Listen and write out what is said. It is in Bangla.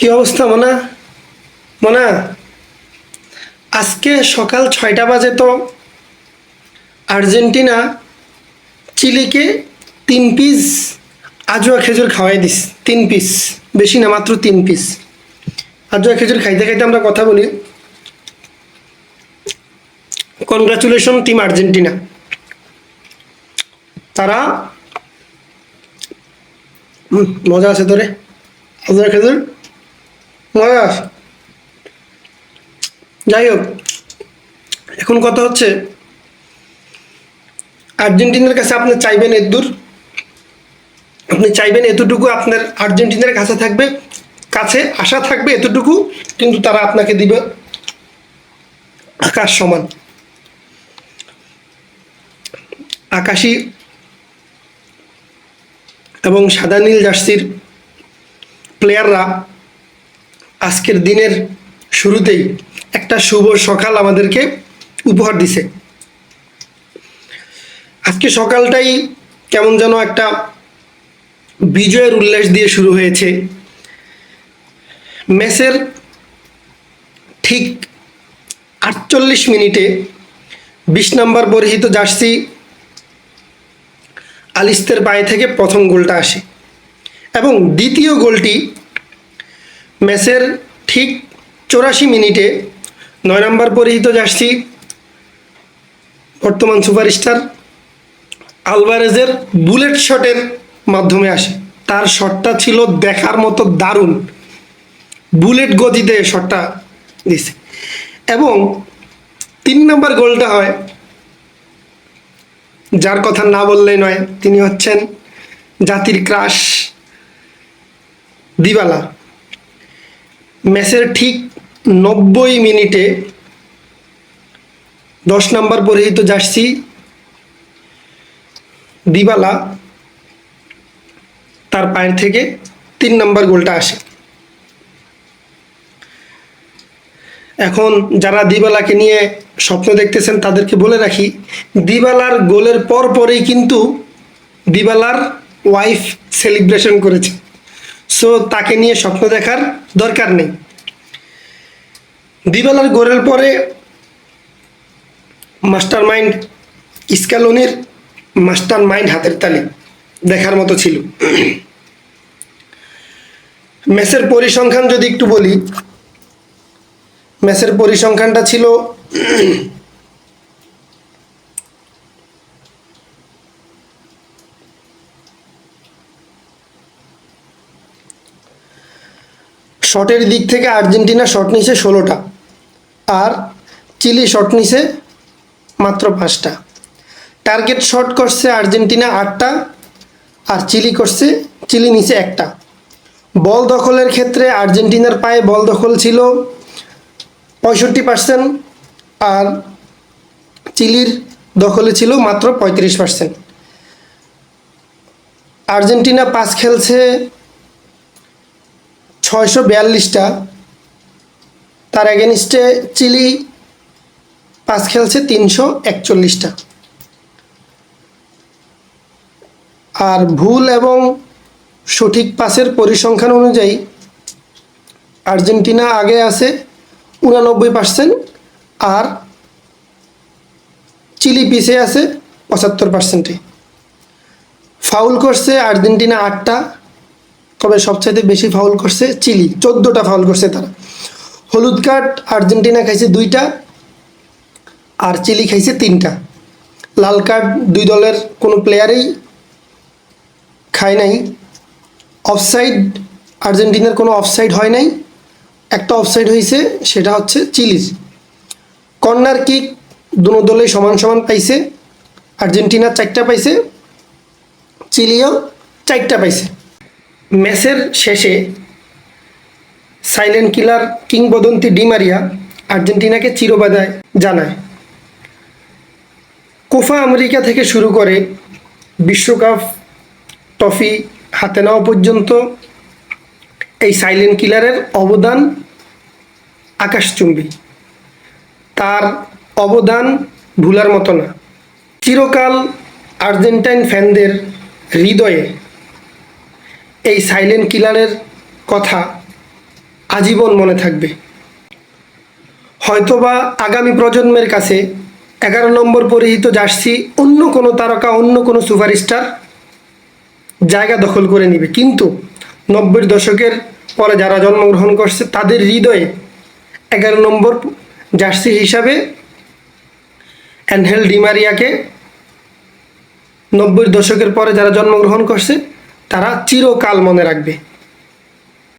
কি অবস্থা, মনা? মনা, আজকে সকাল ছয়টা বাজে তো। আর্জেন্টিনা চিলিকে তিন পিস আজোয়া খেজুর খাওয়াই দিস, তিন পিস, বেশি না, মাত্র তিন পিস। আজোয়া খেজুর খাইতে খাইতে আমরা কথা বলি। Congratulation team Argentina. তারা মজা আছে তোরে, আজোয়া খেজুর। আছে যাই হোক, এখন কথা হচ্ছে, আর্জেন্টিনার কাছে আপনি চাইবেন এর দূর আপনি চাইবেন এতটুকু আপনার আর্জেন্টিনার কাছে থাকবে, কাছে আশা থাকবে এতটুকু, কিন্তু তারা আপনাকে দিবে আকাশ সমান। আকাশী এবং সাদা নীল জার্সির প্লেয়াররা আজকের দিনের শুরুতেই একটা শুভ সকাল আমাদেরকে উপহার দিছে। আজকে সকালটাই কেমন যেন একটা বিজয়ের উল্লাস দিয়ে শুরু হয়েছে। ম্যাচের ঠিক আটচল্লিশ মিনিটে বিশ নম্বর পরিহিত জার্সি আলিস্তের পায়ে থেকে প্রথম গোলটা আসে এবং দ্বিতীয় গোলটি ম্যাচের ঠিক চৌরাশি মিনিটে নয় নম্বর পরিহিত জার্সি বর্তমান সুপারস্টার আলভারেজের বুলেট শটের মাধ্যমে আসে। তার শটটা ছিল দেখার মতো দারুণ। বুলেট গতিতে শটটা দিছে এবং তিন নম্বর গোলটা হয়, যার কথা না বললেই নয়, তিনি হচ্ছেন জাতির ক্রাশ দিবালা। ম্যাচের ঠিক নব্বই মিনিটে দশ নম্বর পরিহিত জার্সি দিবালা তার পায়ের থেকে তিন নম্বর গোলটা আসে। এখন যারা দিবালাকে নিয়ে স্বপ্ন দেখতেছেন, তাদেরকে বলে রাখি, দিবালার গোলের পর পরেই কিন্তু দিবালার ওয়াইফ সেলিব্রেশন করেছে। সো তাকে নিয়ে স্বপ্ন দেখার দরকার নেই। দিবালার গোলের পরে মাস্টার মাইন্ড ইস্কালোনির মাস্টার মাইন্ড হাতের তালি দেখার মতো ছিল। ম্যাচের পরিসংখ্যান যদি একটু বলি ম্যাচের পরিসংখ্যানটা ছিল শটের দিক থেকে আর্জেন্টিনা শট নিছে ষোলোটা আর চিলি শট নিছে মাত্র পাঁচটা। টার্গেট শট করছে আর্জেন্টিনা আটটা আর চিলি করছে, চিলি নিচে একটা। বল দখলের ক্ষেত্রে আর্জেন্টিনার পায়ে বল দখল ছিল পঁয়ষট্টি পার্সেন্ট আর চিলির দখলে ছিল মাত্র পঁয়ত্রিশ পার্সেন্ট। আর্জেন্টিনা পাস খেলছে ছয়শো বিয়াল্লিশটা। তার এগেনস্টে চিলি পাস খেলছে তিনশো একচল্লিশটা। আর ভুল এবং সঠিক পাসের পরিসংখ্যান অনুযায়ী আর্জেন্টিনা আগে আছে উনানব্বই পার্সেন্ট আর চিলি পিছে আছে পঁচাত্তর পার্সেন্টে। ফাউল করছে আর্জেন্টিনা আটটা। তবে সবচাইতে বেশি ফাউল করছে চিলি, চোদ্দোটা ফাউল করছে তারা। হলুদ কার্ড আর্জেন্টিনা খাইছে দুইটা আর চিলি খাইছে তিনটা। লাল কার্ড দুই দলের কোনো প্লেয়ারেই খায় নাই। অফসাইড আর্জেন্টিনার কোনো অফসাইড হয় নাই। একটা অফসাইড হয়েছে সেটা হচ্ছে চিলির। কর্নার কিক দুনো দলেই সমান সমান পাইছে। আর্জেন্টিনা চারটা পাইছে, চিলিও চারটা পাইছে। ম্যাচের শেষে সাইলেন্ট কিলার কিংবদন্তি ডিমারিয়া আর্জেন্টিনাকে চিরবাদায় জানায়। কোফা আমেরিকা থেকে শুরু করে বিশ্বকাপ ট্রফি হাতে নেওয়া পর্যন্ত এই সাইলেন্ট কিলারের অবদান আকাশচুম্বী। তার অবদান ভুলার মতো না। চিরকাল আর্জেন্টাইন ফ্যানদের হৃদয়ে এই সাইলেন্ট কিলারের কথা আজীবন মনে থাকবে। হয়তোবা আগামী প্রজন্মের কাছে এগারো নম্বর পরিহিত জার্সি অন্য কোনো তারকা, অন্য কোনো সুপারস্টার জায়গা দখল করে নিবে। কিন্তু নব্বই দশকের পরে যারা জন্মগ্রহণ করছে, তাদের হৃদয়ে এগারো নম্বর জার্সি হিসাবে অ্যানহেল ডিমারিয়াকে নব্বই দশকের পরে যারা জন্মগ্রহণ করছে তারা চিরকাল মনে রাখবে।